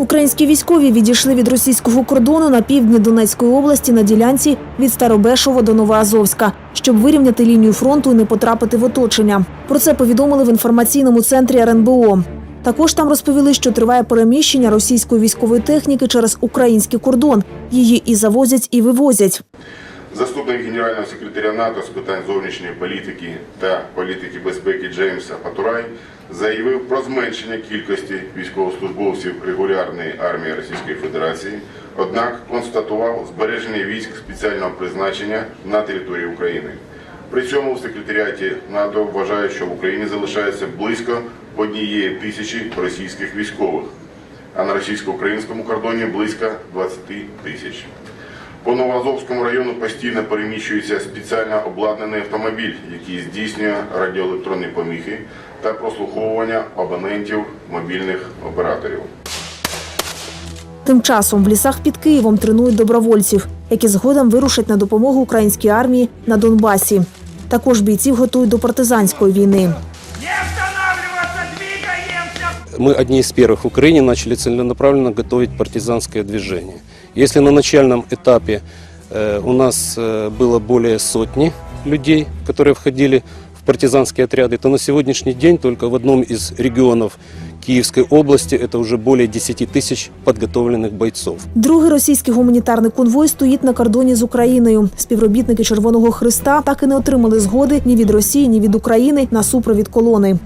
Українські військові відійшли від російського кордону на півдні Донецької області на ділянці від Старобешово до Новоазовська, щоб вирівняти лінію фронту і не потрапити в оточення. Про це повідомили в інформаційному центрі РНБО. Також там розповіли, що триває переміщення російської військової техніки через український кордон. Її і завозять, і вивозять. Заступник генерального секретаря НАТО з питань зовнішньої політики та політики безпеки Джеймса Патурай заявив про зменшення кількості військовослужбовців регулярної армії Російської Федерації, однак констатував збереження військ спеціального призначення на території України. При цьому в секретаріаті НАТО вважають, що в Україні залишається близько однієї тисячі російських військових, а на російсько-українському кордоні близько 20 тисяч. По Новоазовському району постійно переміщується спеціально обладнаний автомобіль, який здійснює радіоелектронні поміхи та прослуховування абонентів мобільних операторів. Тим часом в лісах під Києвом тренують добровольців, які згодом вирушать на допомогу українській армії на Донбасі. Також бійців готують до партизанської війни. Мы одни из первых в Украине начали целенаправленно готовить партизанское движение. Если на начальном этапе э, у нас э, было более сотни людей, которые входили в партизанские отряды, то на сегодняшний день только в одном из регионов Киевской области это уже более 10 тысяч подготовленных бойцов. Другий російський гуманітарний конвой стоїть на кордоні з Україною. Співробітники Червоного Христа так і не отримали згоди ні від Росії, ні від України на супровід колони.